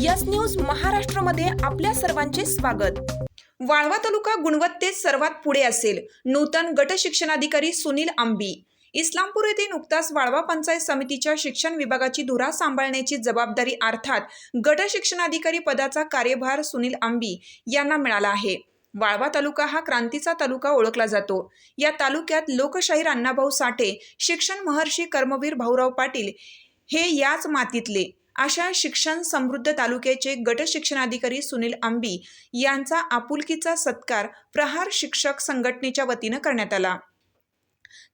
Yes news महाराष्ट्रमध्ये आपल्या सर्वांचे स्वागत. वाळवा तालुका गुणवत्तेत सर्वात पुढे असेल नूतन गट शिक्षणाधिकारी सुनील आंबी. इस्लामपूर येथे नुकताच वाळवा पंचायत समितीच्या शिक्षण विभागाची धुरा सांभाळण्याची जबाबदारी अर्थात गट शिक्षणाधिकारी पदाचा कार्यभार सुनील आंबी यांना मिळाला आहे. वाळवा तालुका हा क्रांतीचा तालुका ओळखला जातो. या तालुक्यात लोकशाहीर अण्णाभाऊ साठे शिक्षण महर्षी कर्मवीर भाऊराव पाटील हे याच मातीतले. अशा शिक्षण समृद्ध तालुक्याचे गट शिक्षणाधिकारी सुनील आंबी यांचा आपुलकीचा सत्कार प्रहार शिक्षक संघटनेच्या वतीनं करण्यात आला.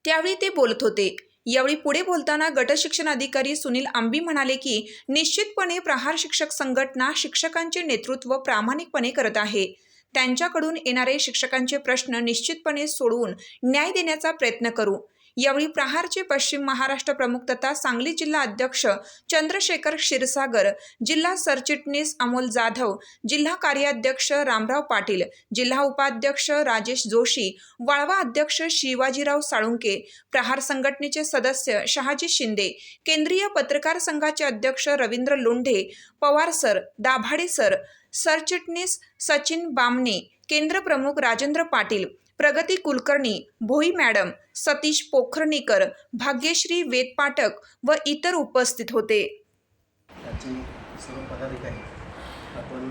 त्यावेळी ते बोलत होते. यावेळी पुढे बोलताना गट शिक्षणाधिकारी सुनील आंबी म्हणाले की निश्चितपणे प्रहार शिक्षक संघटना शिक्षकांचे नेतृत्व प्रामाणिकपणे करत आहे. त्यांच्याकडून येणारे शिक्षकांचे प्रश्न निश्चितपणे सोडवून न्याय देण्याचा प्रयत्न करू. यावेळी प्रहारचे पश्चिम महाराष्ट्र प्रमुख तथा सांगली जिल्हा अध्यक्ष चंद्रशेखर क्षीरसागर जिल्हा सरचिटणीस अमोल जाधव जिल्हा कार्याध्यक्ष रामराव पाटील जिल्हा उपाध्यक्ष राजेश जोशी वाळवा अध्यक्ष शिवाजीराव साळुंके प्रहार संघटनेचे सदस्य शहाजी शिंदे केंद्रीय पत्रकार संघाचे अध्यक्ष रवींद्र लोंढे पवार सर दाभाडे सर सरचिटणीस सचिन बामणे केंद्रप्रमुख राजेंद्र पाटील प्रगती कुलकर्णी भोई मॅडम सतीश पोखरणीकर भाग्यश्री वेद पाठक व इतर उपस्थित होते. सर्व पदाधिकारी आपण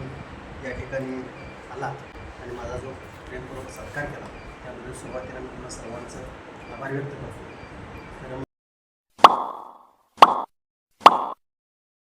या ठिकाणी आलात आणि माझा जो प्रेमपूर्वक सत्कार केला त्याबद्दल सुरुवातीला मी तुम्हाला सर्वांचं आभार व्यक्त करतो.